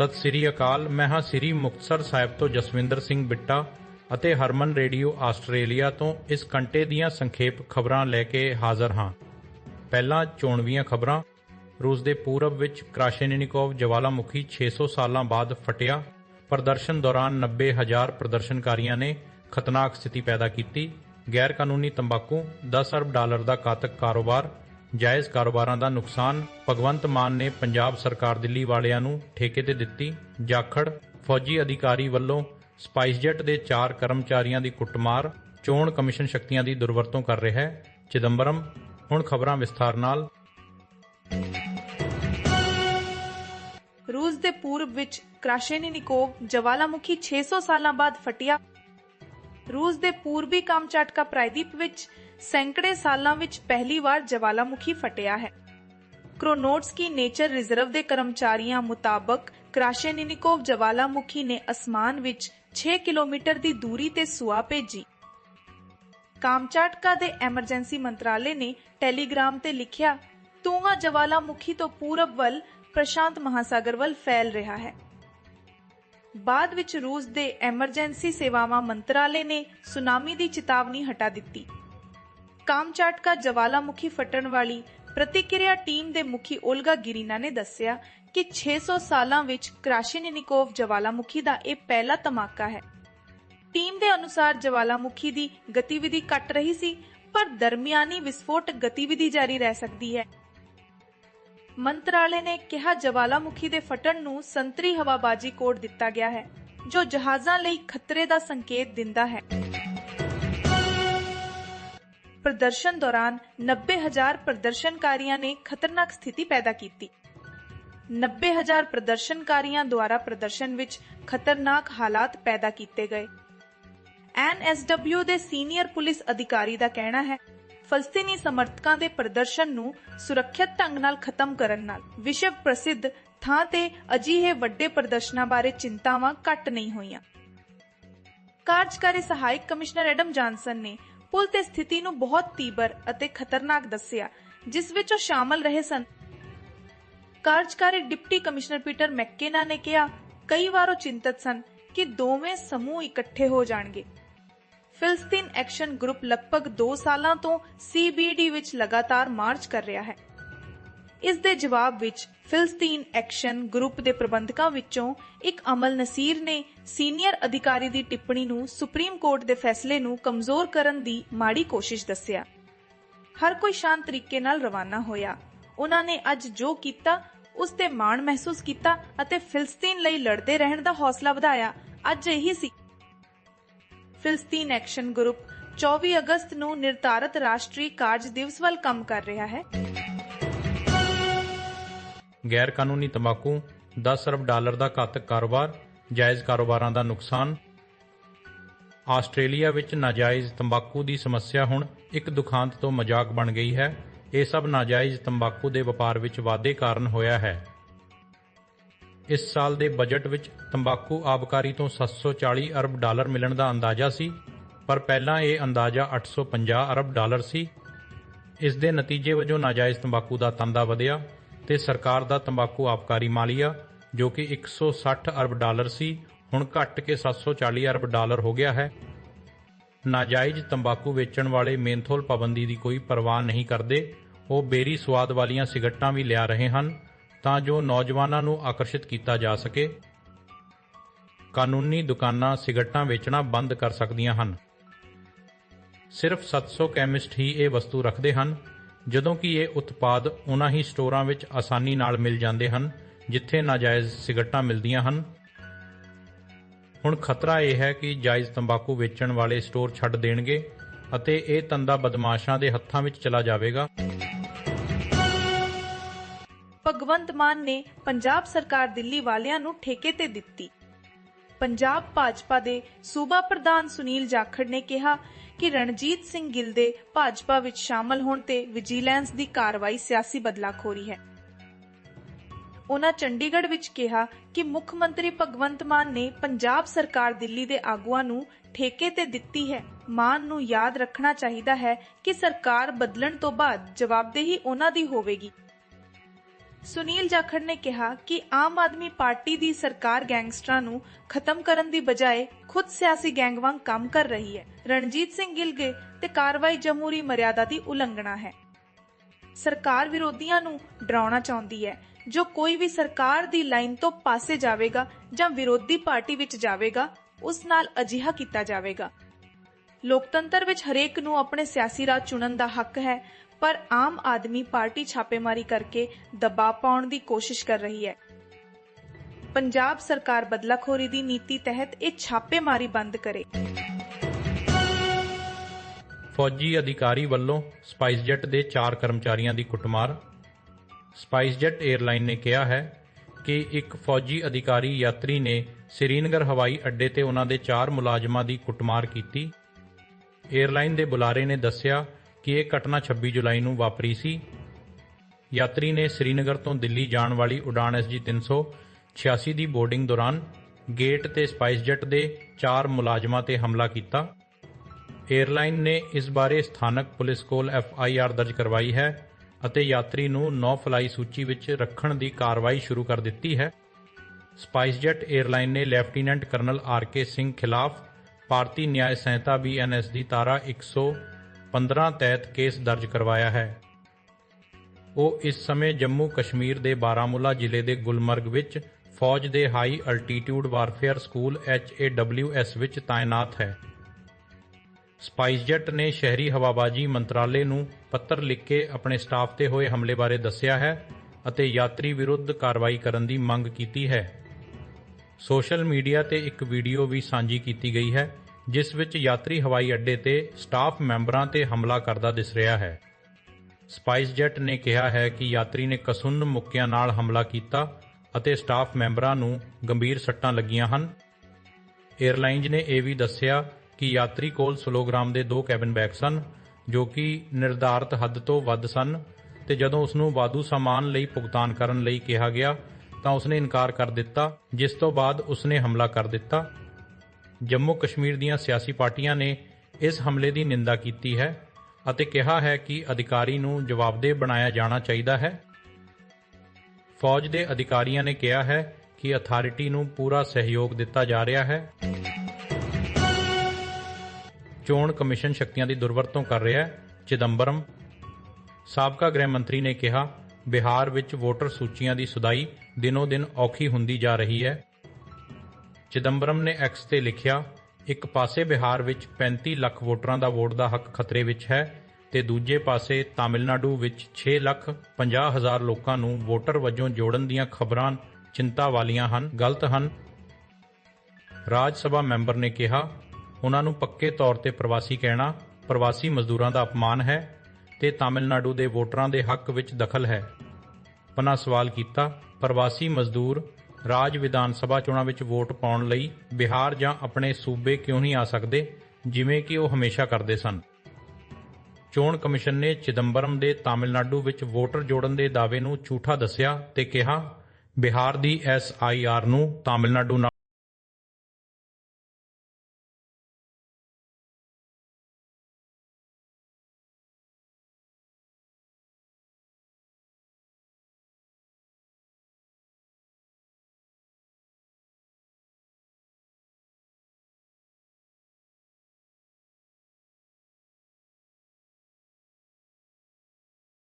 ਸਤਿ ਸ੍ਰੀ ਅਕਾਲ ਮੈਂ ਹਾਂ ਸ੍ਰੀ ਮੁਕਤਸਰ ਸਾਹਿਬ ਤੋਂ ਜਸਵਿੰਦਰ ਸਿੰਘ ਬਿੱਟਾ ਅਤੇ ਹਰਮਨ ਰੇਡੀਓ ਆਸਟ੍ਰੇਲੀਆ ਤੋਂ ਇਸ ਘੰਟੇ ਦੀਆਂ ਸੰਖੇਪ ਖਬਰਾਂ ਲੈ ਕੇ ਹਾਜ਼ਰ ਹਾਂ। ਪਹਿਲਾਂ ਚੋਣਵੀਆਂ ਖਬਰਾਂ। ਰੂਸ ਦੇ ਪੂਰਬ ਵਿੱਚ ਕ੍ਰਾਸ਼ੇਨਿਕੋਵ ਜਵਾਲਾਮੁਖੀ 600 ਸਾਲਾਂ ਬਾਅਦ ਫਟਿਆ। ਪ੍ਰਦਰਸ਼ਨ ਦੌਰਾਨ 90000 ਪ੍ਰਦਰਸ਼ਨਕਾਰੀਆਂ ਨੇ ਖਤਰਨਾਕ ਸਥਿਤੀ ਪੈਦਾ ਕੀਤੀ। ਗੈਰ ਕਾਨੂੰਨੀ ਤੰਬਾਕੂ 10 ਅਰਬ ਡਾਲਰ ਦਾ ਘਾਤਕ ਕਾਰੋਬਾਰ ਜਾਇਜ਼ ਕਾਰੋਬਾਰਾਂ ਦਾ ਨੁਕਸਾਨ ਭਗਵੰਤ ਮਾਨ ਨੇ ਪੰਜਾਬ ਸਰਕਾਰ ਦਿੱਲੀ ਵਾਲਿਆਂ ਨੂੰ ਠੇਕੇ ਤੇ ਦਿੱਤੀ। ਜਾਖੜ ਫੌਜੀ ਅਧਿਕਾਰੀ ਵੱਲੋਂ ਸਪਾਈਸਜੈਟ ਦੇ ਚਾਰ ਕਰਮਚਾਰੀਆਂ ਦੀ ਕੁੱਟਮਾਰ, ਚੋਣ ਕਮਿਸ਼ਨ ਸ਼ਕਤੀਆਂ ਦੀ ਦੁਰਵਰਤੋਂ ਕਰ ਰਿਹਾ ਹੈ। ਚਿਦੰਬਰਮ, ਹੁਣ ਖਬਰਾਂ ਵਿਸਥਾਰ ਨਾਲ। ਰੂਸ ਦੇ ਪੂਰਬ ਵਿੱਚ ਕ੍ਰਾਸ਼ੇਨਿਕੋਵ ਜਵਾਲਾਮੁਖੀ 600 ਸਾਲਾਂ ਬਾਅਦ ਫਟਿਆ। ਰੂਸ ਦੇ ਪੂਰਬੀ ਕਾਮਚਾਟਕਾ ਪ੍ਰਾਇਦੀਪ ਵਿੱਚ ਸੈਂਕੜੇ ਸਾਲਾਂ ਵਿੱਚ ਪਹਿਲੀ ਵਾਰ ਜਵਾਲਾਮੁਖੀ ਫਟਿਆ ਹੈ। ਕ੍ਰੋਨੋਟਸਕੀ ਨੇਚਰ ਰਿਜ਼ਰਵ ਦੇ ਕਰਮਚਾਰੀਆਂ ਮੁਤਾਬਕ ਕ੍ਰਾਸ਼ੇਨਿਕੋਵ ਜਵਾਲਾਮੁਖੀ ਨੇ ਅਸਮਾਨ ਵਿੱਚ 6 ਕਿਲੋਮੀਟਰ ਦੀ ਦੂਰੀ ਤੇ ਸੁਆ ਭੇਜੀ। ਕਾਮਚਾਟਕਾ ਦੇ ਐਮਰਜੈਂਸੀ ਮੰਤਰਾਲੇ ਨੇ ਟੈਲੀਗ੍ਰਾਮ ਤੇ ਲਿਖਿਆ ਤੂੰਗਾ ਜਵਾਲਾਮੁਖੀ ਤੋਂ ਪੂਰਬ ਵੱਲ ਪ੍ਰਸ਼ਾਂਤ ਮਹਾਸਾਗਰ ਵੱਲ ਫੈਲ ਰਿਹਾ ਹੈ। ਬਾਅਦ ਵਿੱਚ ਰੂਸ ਦੇ ਐਮਰਜੈਂਸੀ ਸੇਵਾਵਾਂ ਮੰਤਰਾਲੇ ਨੇ ਸੁਨਾਮੀ ਦੀ ਚੇਤਾਵਨੀ ਹਟਾ ਦਿੱਤੀ। ਕਾਮਚਾਟਕਾ ਜਵਾਲਾਮੁਖੀ ਫਟਣ ਵਾਲੀ ਪ੍ਰਤੀਕਿਰਿਆ ਟੀਮ ਦੇ ਮੁਖੀ ਓਲਗਾ ਗਿਰੀਨਾ ਨੇ ਦੱਸਿਆ ਕਿ 600 ਸਾਲਾਂ ਵਿੱਚ ਕ੍ਰਾਸ਼ੇਨਿਕੋਵ ਜਵਾਲਾਮੁਖੀ ਦਾ ਇਹ ਪਹਿਲਾ ਧਮਾਕਾ ਹੈ। ਟੀਮ ਦੇ ਅਨੁਸਾਰ ਜਵਾਲਾਮੁਖੀ ਦੀ ਗਤੀਵਿਧੀ ਘਟ ਰਹੀ ਸੀ, ਪਰ ਦਰਮਿਆਨੀ ਵਿਸਫੋਟ ਗਤੀਵਿਧੀ ਜਾਰੀ ਰਹਿ ਸਕਦੀ ਹੈ। ਮੰਤਰਾਲੇ ਨੇ ਕਿਹਾ ਜਵਾਲਾਮੁਖੀ ਦੇ ਫਟਣ ਨੂੰ ਸੰਤਰੀ ਹਵਾਬਾਜੀ ਕੋਡ ਦਿੱਤਾ ਗਿਆ ਹੈ, ਜੋ ਜਹਾਜ਼ਾਂ ਲਈ ਖਤਰੇ ਦਾ ਸੰਕੇਤ ਦਿੰਦਾ ਹੈ। ਪ੍ਰਦਰਸ਼ਨ ਦੌਰਾਨ 90000 ਪ੍ਰਦਰਸ਼ਨਕਾਰੀਆਂ ਨੇ ਖਤਰਨਾਕ ਸਥਿਤੀ ਪੈਦਾ ਕੀਤੀ। 90000 ਪ੍ਰਦਰਸ਼ਨਕਾਰੀਆਂ ਦੁਆਰਾ ਪ੍ਰਦਰਸ਼ਨ ਵਿੱਚ ਖਤਰਨਾਕ ਹਾਲਾਤ ਪੈਦਾ ਕੀਤੇ ਗਏ। ਐਨਐਸਡਬਲਿਊ ਦੇ ਸੀਨੀਅਰ ਪੁਲਿਸ ਅਧਿਕਾਰੀ ਦਾ ਕਹਿਣਾ ਹੈ, ਫਲਸਤੀਨੀ ਸਮਰਥਕਾਂ ਦੇ ਪ੍ਰਦਰਸ਼ਨ ਨੂੰ ਸੁਰੱਖਿਅਤ ਢੰਗ ਨਾਲ ਖਤਮ ਕਰਨ ਨਾਲ ਵਿਸ਼ਵ ਪ੍ਰਸਿੱਧ ਥਾਂ ਤੇ ਅਜਿਹੇ ਵੱਡੇ ਪ੍ਰਦਰਸ਼ਨਾਂ ਬਾਰੇ ਚਿੰਤਾਵਾਂ ਘੱਟ ਨਹੀਂ ਹੋਈਆਂ। ਕਾਰਜਕਾਰੀ ਸਹਾਇਕ ਕਮਿਸ਼ਨਰ ਐਡਮ ਜਾਨਸਨ ਨੇ ਪੁਲਿਸ ਤੇ ਸਥਿਤੀ ਨੂੰ ਬਹੁਤ ਤੀਬਰ ਅਤੇ ਖਤਰਨਾਕ ਦੱਸਿਆ, ਜਿਸ ਵਿੱਚ ਉਹ ਸ਼ਾਮਲ ਰਹੇ ਸਨ। ਕਾਰਜਕਾਰੀ ਡਿਪਟੀ ਕਮਿਸ਼ਨਰ ਪੀਟਰ ਮੈਕਕੇਨਾ ਨੇ ਕਿਹਾ, ਕਈ ਵਾਰ ਉਹ ਚਿੰਤਤ ਸਨ ਕਿ ਦੋਵੇਂ ਸਮੂਹ ਇਕੱਠੇ ਹੋ ਜਾਣਗੇ। ਫਿਲਸਤੀਨ ਐਕਸ਼ਨ ਗਰੁੱਪ ਲਗਭਗ 2 ਸਾਲਾਂ ਤੋਂ ਸੀਬੀਡੀ ਵਿੱਚ ਲਗਾਤਾਰ ਮਾਰਚ ਕਰ ਰਿਹਾ ਹੈ। ਇਸ ਦੇ ਜਵਾਬ ਵਿੱਚ ਫਿਲਸਤੀਨ ਐਕਸ਼ਨ ਗਰੁੱਪ ਦੇ ਪ੍ਰਬੰਧਕਾਂ ਵਿੱਚੋਂ ਇੱਕ ਅਮਲ ਨਸੀਰ ਨੇ ਸੀਨੀਅਰ ਅਧਿਕਾਰੀ ਦੀ ਟਿੱਪਣੀ ਨੂੰ ਸੁਪਰੀਮ ਕੋਰਟ ਦੇ ਫੈਸਲੇ ਨੂੰ ਕਮਜ਼ੋਰ ਕਰਨ ਦੀ ਮਾੜੀ ਕੋਸ਼ਿਸ਼ ਦੱਸਿਆ। ਹਰ ਕੋਈ ਸ਼ਾਂਤ ਤਰੀਕੇ ਨਾਲ ਰਵਾਨਾ ਹੋਇਆ। ਉਹਨਾਂ ਨੇ ਅੱਜ ਜੋ ਕੀਤਾ, ਉਸ ਤੇ ਮਾਣ ਮਹਿਸੂਸ ਕੀਤਾ ਅਤੇ ਫਿਲਸਤੀਨ ਲਈ ਲੜਦੇ ਰਹਿਣ ਦਾ ਹੌਸਲਾ ਵਧਾਇਆ। ਅੱਜ ਇਹੀ ਸੀ। ਫਿਲਸਤੀਨ ਐਕਸ਼ਨ ਗਰੁੱਪ 24 ਅਗਸਤ ਨੂੰ ਨਿਰਧਾਰਤ ਰਾਸ਼ਟਰੀ ਕਾਰਜ ਦਿਵਸ ਵੱਲ ਕੰਮ ਕਰ ਰਿਹਾ ਹੈ। ਗੈਰ ਕਾਨੂੰਨੀ ਤੰਬਾਕੂ 10 ਅਰਬ ਡਾਲਰ ਦਾ ਘਾਤਕ ਕਾਰੋਬਾਰ, ਜਾਇਜ਼ ਕਾਰੋਬਾਰਾਂ ਦਾ ਨੁਕਸਾਨ। ਆਸਟ੍ਰੇਲੀਆ ਵਿੱਚ ਨਾਜਾਇਜ਼ ਤੰਬਾਕੂ ਦੀ ਸਮੱਸਿਆ ਹੁਣ ਇੱਕ ਦੁਖਾਂਤ ਤੋਂ ਮਜ਼ਾਕ ਬਣ ਗਈ ਹੈ। ਇਹ ਸਭ ਨਾਜਾਇਜ਼ ਤੰਬਾਕੂ ਦੇ ਵਪਾਰ ਵਿੱਚ ਵਾਧੇ ਕਾਰਨ ਹੋਇਆ ਹੈ। ਇਸ ਸਾਲ ਦੇ ਬਜਟ ਵਿੱਚ ਤੰਬਾਕੂ ਆਬਕਾਰੀ ਤੋਂ 740 ਅਰਬ ਡਾਲਰ ਮਿਲਣ ਦਾ ਅੰਦਾਜ਼ਾ ਸੀ, ਪਰ ਪਹਿਲਾਂ ਇਹ ਅੰਦਾਜ਼ਾ 850 ਅਰਬ ਡਾਲਰ ਸੀ। ਇਸ ਦੇ ਨਤੀਜੇ ਵਜੋਂ ਨਾਜਾਇਜ਼ ਤੰਬਾਕੂ ਦਾ ਤੰਦਾ ਵਧਿਆ। ਤੇ ਸਰਕਾਰ ਦਾ ਤੰਬਾਕੂ ਆਬਕਾਰੀ ਮਾਲੀਆ, ਜੋ ਕਿ 160 ਅਰਬ ਡਾਲਰ ਸੀ, ਹੁਣ ਘਟ ਕੇ 740 ਅਰਬ ਡਾਲਰ ਹੋ ਗਿਆ ਹੈ। ਨਾਜਾਇਜ਼ ਤੰਬਾਕੂ ਵੇਚਣ ਵਾਲੇ ਮੇਨਥੋਲ ਪਾਬੰਦੀ ਦੀ ਕੋਈ ਪਰਵਾਹ ਨਹੀਂ ਕਰਦੇ, ਉਹ ਬੇਰੀ ਸਵਾਦ ਵਾਲੀਆਂ ਸਿਗਰਟਾਂ ਵੀ ਲਿਆ ਰਹੇ ਹਨ, ਤਾਂ ਜੋ ਨੌਜਵਾਨਾਂ ਨੂੰ ਆਕਰਸ਼ਿਤ ਕੀਤਾ ਜਾ ਸਕੇ। ਕਾਨੂੰਨੀ ਦੁਕਾਨਾਂ ਸਿਗਰਟਾਂ ਵੇਚਣਾ ਬੰਦ ਕਰ ਸਕਦੀਆਂ ਹਨ। ਸਿਰਫ 700 ਕੈਮਿਸਟ ਹੀ ਇਹ ਵਸਤੂ ਰੱਖਦੇ ਹਨ ਜਦੋਂ ਕਿ ਇਹ ਉਤਪਾਦ ਉਹਨਾਂ ਹੀ ਸਟੋਰਾਂ ਵਿੱਚ ਆਸਾਨੀ ਨਾਲ ਮਿਲ ਜਾਂਦੇ ਹਨ, ਜਿੱਥੇ ਨਾਜਾਇਜ਼ ਸਿਗਰਟਾਂ ਮਿਲਦੀਆਂ ਹਨ। ਹੁਣ ਖਤਰਾ ਇਹ ਹੈ ਕਿ ਜਾਇਜ਼ ਤੰਬਾਕੂ ਵੇਚਣ ਵਾਲੇ ਸਟੋਰ ਛੱਡ ਦੇਣਗੇ ਅਤੇ ਇਹ ਤੰਦਾ ਬਦਮਾਸ਼ਾਂ ਦੇ ਹੱਥਾਂ ਵਿੱਚ ਚਲਾ ਜਾਵੇਗਾ। ਭਗਵੰਤ ਮਾਨ ਨੇ ਪੰਜਾਬ ਸਰਕਾਰ ਦਿੱਲੀ ਵਾਲਿਆਂ ਨੂੰ ਠੇਕੇ ਤੇ ਦਿੱਤੀ। ਪੰਜਾਬ ਭਾਜਪਾ ਦੇ ਸੂਬਾ ਪ੍ਰਧਾਨ ਸੁਨੀਲ ਜਾਖੜ ਨੇ ਕਿਹਾ ਕਿ ਰਣਜੀਤ ਸਿੰਘ ਗਿੱਲ ਦੇ ਭਾਜਪਾ ਵਿੱਚ ਸ਼ਾਮਲ ਹੋਣ ਤੇ ਵਿਜੀਲੈਂਸ ਦੀ ਕਾਰਵਾਈ ਸਿਆਸੀ ਬਦਲਾਖੋਰੀ ਹੈ। ਉਹਨਾਂ ਚੰਡੀਗੜ੍ਹ ਵਿੱਚ ਕਿਹਾ ਕਿ ਮੁੱਖ ਮੰਤਰੀ ਭਗਵੰਤ ਮਾਨ ਨੇ ਪੰਜਾਬ ਸਰਕਾਰ ਦਿੱਲੀ ਦੇ ਆਗੂਆਂ ਨੂੰ ਠੇਕੇ ਤੇ ਦਿੱਤੀ ਹੈ। ਮਾਨ ਨੂੰ ਯਾਦ ਰੱਖਣਾ ਚਾਹੀਦਾ ਹੈ ਕਿ ਸਰਕਾਰ ਬਦਲਣ ਤੋਂ ਬਾਅਦ ਜਵਾਬਦੇਹੀ ਉਹਨਾਂ ਦੀ ਹੋਵੇਗੀ। ਸੁਨੀਲ ਜਾਖੜ ਨੇ ਕਿਹਾ ਕਿ ਆਮ ਆਦਮੀ ਪਾਰਟੀ ਦੀ ਸਰਕਾਰ ਗੈਂਗਸਟਰਾਂ ਨੂੰ ਖਤਮ ਕਰਨ ਦੀ ਬਜਾਏ ਖੁਦ ਸਿਆਸੀ ਗੈਂਗ ਵਾਂਗ ਕੰਮ ਕਰ ਰਹੀ ਹੈ। ਰਣਜੀਤ ਸਿੰਘ ਗਿਲਗੇ ਤੇ ਕਾਰਵਾਈ ਜਮਹੂਰੀ ਮਰਿਆਦਾ ਦੀ ਉਲੰਘਣਾ ਹੈ। ਸਰਕਾਰ ਵਿਰੋਧੀਆਂ ਨੂੰ ਡਰਾਉਣਾ ਚਾਹੁੰਦੀ ਹੈ। ਜੋ ਕੋਈ ਵੀ ਸਰਕਾਰ ਦੀ ਲਾਈਨ ਤੋਂ ਪਾਸੇ ਜਾਵੇਗਾ ਜਾਂ ਵਿਰੋਧੀ ਪਾਰਟੀ ਵਿੱਚ ਜਾਵੇਗਾ, ਉਸ ਨਾਲ ਅਜਿਹਾ ਕੀਤਾ ਜਾਵੇਗਾ। ਲੋਕਤੰਤਰ ਵਿੱਚ ਹਰੇਕ ਨੂੰ ਆਪਣੇ ਸਿਆਸੀ ਰਾਹ ਚੁਣਨ ਦਾ ਹੱਕ ਹੈ। ਪਰ ਆਮ ਆਦਮੀ ਪਾਰਟੀ ਛਾਪੇਮਾਰੀ ਕਰਕੇ ਦਬਾਅ ਪਾਉਣ ਦੀ ਕੋਸ਼ਿਸ਼ ਕਰ ਰਹੀ ਹੈ। ਪੰਜਾਬ ਸਰਕਾਰ ਬਦਲਾਖੋਰੀ ਦੀ ਨੀਤੀ ਤਹਿਤ ਇਹ ਛਾਪੇਮਾਰੀ ਬੰਦ ਕਰੇ। ਫੌਜੀ ਅਧਿਕਾਰੀ ਵੱਲੋਂ ਸਪਾਈਸਜੈਟ ਦੇ 4 ਕਰਮਚਾਰੀਆਂ ਦੀ ਕੁੱਟਮਾਰ। ਸਪਾਈਸਜੈਟ 에ਅਰਲਾਈਨ ਨੇ ਕਿਹਾ ਹੈ ਕਿ ਇੱਕ ਫੌਜੀ ਅਧਿਕਾਰੀ ਯਾਤਰੀ ਨੇ ਸ੍ਰੀਨਗਰ ਹਵਾਈ ਅੱਡੇ ਤੇ ਉਹਨਾਂ ਦੇ 4 ਮੁਲਾਜ਼ਮਾਂ ਦੀ ਕੁੱਟਮਾਰ ਕੀਤੀ। 에ਅਰਲਾਈਨ ਦੇ ਬੁਲਾਰੇ ਨੇ ਦੱਸਿਆ ਕਿ ਇਹ ਘਟਨਾ 26 ਜੁਲਾਈ ਨੂੰ ਵਾਪਰੀ ਸੀ। ਯਾਤਰੀ ਨੇ ਸ੍ਰੀਨਗਰ ਤੋਂ ਦਿੱਲੀ ਜਾਣ ਵਾਲੀ ਉਡਾਨ ਐਸਜੀ 386 ਦੀ ਬੋਰਡਿੰਗ ਦੌਰਾਨ ਗੇਟ ਤੇ ਸਪਾਈਸਜੈਟ ਦੇ ਚਾਰ ਮੁਲਾਜ਼ਮਾਂ ਤੇ ਹਮਲਾ ਕੀਤਾ। ਏਅਰਲਾਈਨ ਨੇ ਇਸ ਬਾਰੇ ਸਥਾਨਕ ਪੁਲਿਸ ਕੋਲ ਐਫ ਆਈ ਆਰ ਦਰਜ ਕਰਵਾਈ ਹੈ ਅਤੇ ਯਾਤਰੀ ਨੂੰ ਨੌ ਫਲਾਈ ਸੂਚੀ ਵਿੱਚ ਰੱਖਣ ਦੀ ਕਾਰਵਾਈ ਸ਼ੁਰੂ ਕਰ ਦਿੱਤੀ ਹੈ। ਸਪਾਈਸਜੈਟ ਏਅਰਲਾਈਨ ਨੇ lieutenant colonel R K Singh ਖਿਲਾਫ ਭਾਰਤੀ ਨਿਆਂ ਸੰਹਿਤਾ ਬੀਐਨਐਸ ਦੀ ਧਾਰਾ 115 ਤਹਿਤ ਕੇਸ ਦਰਜ ਕਰਵਾਇਆ ਹੈ। ਉਹ ਇਸ ਸਮੇਂ ਜੰਮੂ ਕਸ਼ਮੀਰ ਦੇ ਬਾਰਾਮੂਲਾ ਜ਼ਿਲ੍ਹੇ ਦੇ ਗੁਲਮਰਗ ਵਿੱਚ ਫੌਜ ਦੇ high altitude warfare school HAWS ਵਿੱਚ ਤਾਇਨਾਤ ਹੈ। ਸਪਾਈਸਜੈਟ ਨੇ ਸ਼ਹਿਰੀ ਹਵਾਬਾਜ਼ੀ ਮੰਤਰਾਲੇ ਨੂੰ ਪੱਤਰ ਲਿਖ ਕੇ ਆਪਣੇ ਸਟਾਫ ਤੇ ਹੋਏ ਹਮਲੇ ਬਾਰੇ ਦੱਸਿਆ ਹੈ ਅਤੇ ਯਾਤਰੀ ਵਿਰੁੱਧ ਕਾਰਵਾਈ ਕਰਨ ਦੀ ਮੰਗ ਕੀਤੀ ਹੈ। ਸੋਸ਼ਲ ਮੀਡੀਆ ਤੇ ਇੱਕ ਵੀਡੀਓ ਵੀ ਸਾਂਝੀ ਕੀਤੀ ਗਈ ਹੈ। ਜਿਸ ਵਿੱਚ ਯਾਤਰੀ ਹਵਾਈ ਅੱਡੇ ਤੇ ਸਟਾਫ ਮੈਂਬਰਾਂ ਤੇ ਹਮਲਾ ਕਰਦਾ ਦਿਸ ਰਿਹਾ ਹੈ। ਸਪਾਈਸ ਸਪਾਈਸਜੈਟ ਨੇ ਕਿਹਾ ਹੈ ਕਿ ਯਾਤਰੀ ਨੇ ਕਸੁੰਨ ਮੁੱਕਿਆਂ ਨਾਲ ਹਮਲਾ ਕੀਤਾ ਅਤੇ ਸਟਾਫ ਮੈਂਬਰਾਂ ਨੂੰ ਗੰਭੀਰ ਸੱਟਾਂ ਲੱਗੀਆਂ ਹਨ। 에ਅਰਲਾਈਨਜ਼ ਨੇ ਇਹ ਵੀ ਦੱਸਿਆ ਕਿ ਯਾਤਰੀ ਕੋਲ ਸਲੋਗ੍ਰਾਮ ਦੇ ਦੋ ਕੈਬਨ ਬੈਗ ਸਨ, ਜੋ ਕਿ ਨਿਰਧਾਰਤ ਹੱਦ ਤੋਂ ਵੱਧ ਸਨ ਤੇ ਜਦੋਂ ਉਸ ਨੂੰ ਵਾਧੂ ਸਾਮਾਨ ਲਈ ਭੁਗਤਾਨ ਕਰਨ ਲਈ ਕਿਹਾ ਗਿਆ ਤਾਂ ਉਸਨੇ ਇਨਕਾਰ ਕਰ ਦਿੱਤਾ, ਜਿਸ ਤੋਂ ਬਾਅਦ ਉਸਨੇ ਹਮਲਾ ਕਰ ਦਿੱਤਾ। ਜੰਮੂ ਕਸ਼ਮੀਰ ਦੀਆਂ ਸਿਆਸੀ ਪਾਰਟੀਆਂ ਨੇ ਇਸ ਹਮਲੇ ਦੀ ਨਿੰਦਾ ਕੀਤੀ ਹੈ ਅਤੇ ਕਿਹਾ ਹੈ ਕਿ ਅਧਿਕਾਰੀ ਨੂੰ ਜਵਾਬਦੇਹ ਬਣਾਇਆ ਜਾਣਾ ਚਾਹੀਦਾ ਹੈ। ਫੌਜ ਦੇ ਅਧਿਕਾਰੀਆਂ ਨੇ ਕਿਹਾ ਹੈ ਕਿ ਅਥਾਰਟੀ ਨੂੰ ਪੂਰਾ ਸਹਿਯੋਗ ਦਿੱਤਾ ਜਾ ਰਿਹਾ ਹੈ। ਚੋਣ ਕਮਿਸ਼ਨ ਸ਼ਕਤੀਆਂ ਦੀ ਦੁਰਵਰਤੋਂ ਕਰ ਰਿਹਾ ਹੈ। ਚਿਦੰਬਰਮ ਸਾਬਕਾ ਗ੍ਰਹਿ ਮੰਤਰੀ ਨੇ ਕਿਹਾ, ਬਿਹਾਰ ਵਿੱਚ ਵੋਟਰ ਸੂਚੀਆਂ ਦੀ ਸੁਦਾਈ ਦਿਨੋ-ਦਿਨ ਔਖੀ ਹੁੰਦੀ ਜਾ ਰਹੀ ਹੈ। ਚਿਦੰਬਰਮ ਨੇ ਐਕਸ ਤੇ ਲਿਖਿਆ, ਇੱਕ ਪਾਸੇ ਬਿਹਾਰ ਵਿੱਚ 35 ਲੱਖ ਵੋਟਰਾਂ ਦਾ ਵੋਟ ਦਾ ਹੱਕ ਖਤਰੇ ਵਿੱਚ ਹੈ ਤੇ ਦੂਜੇ ਪਾਸੇ ਤਾਮਿਲਨਾਡੂ ਵਿੱਚ 6 ਲੱਖ 50 ਹਜ਼ਾਰ ਲੋਕਾਂ ਨੂੰ ਵੋਟਰ ਵਜੋਂ ਜੋੜਨ ਦੀਆਂ ਖਬਰਾਂ ਚਿੰਤਾ ਵਾਲੀਆਂ ਹਨ, ਗਲਤ ਹਨ। ਰਾਜ ਸਭਾ ਮੈਂਬਰ ਨੇ ਕਿਹਾ, ਉਹਨਾਂ ਨੂੰ ਪੱਕੇ ਤੌਰ ਤੇ ਪ੍ਰਵਾਸੀ ਕਹਿਣਾ ਪ੍ਰਵਾਸੀ ਮਜ਼ਦੂਰਾਂ ਦਾ ਅਪਮਾਨ ਹੈ ਤੇ ਤਾਮਿਲਨਾਡੂ ਦੇ ਵੋਟਰਾਂ ਦੇ ਹੱਕ ਵਿੱਚ ਦਖਲ ਹੈ। ਪਨਾ ਸਵਾਲ ਕੀਤਾ, ਪ੍ਰਵਾਸੀ ਮਜ਼ਦੂਰ ਰਾਜ ਵਿਧਾਨ ਸਭਾ ਚੋਣਾਂ ਵਿੱਚ ਵੋਟ ਪਾਉਣ ਲਈ ਬਿਹਾਰ ਜਾਂ ਆਪਣੇ ਸੂਬੇ ਕਿਉਂ ਨਹੀਂ ਆ ਸਕਦੇ? ਜਿਵੇਂ ਕਿ ਉਹ ਹਮੇਸ਼ਾ ਕਰਦੇ ਸਨ। ਚੋਣ ਕਮਿਸ਼ਨ ਨੇ ਚਿਦੰਬਰਮ ਦੇ ਤਾਮਿਲਨਾਡੂ ਵਿੱਚ ਵੋਟਰ ਜੋੜਨ ਦੇ ਦਾਅਵੇ ਨੂੰ ਝੂਠਾ ਦੱਸਿਆ ਤੇ ਕਿਹਾ, ਬਿਹਾਰ ਦੀ ਐਸਆਈਆਰ ਨੂੰ ਤਾਮਿਲਨਾਡੂ ਨਾਲ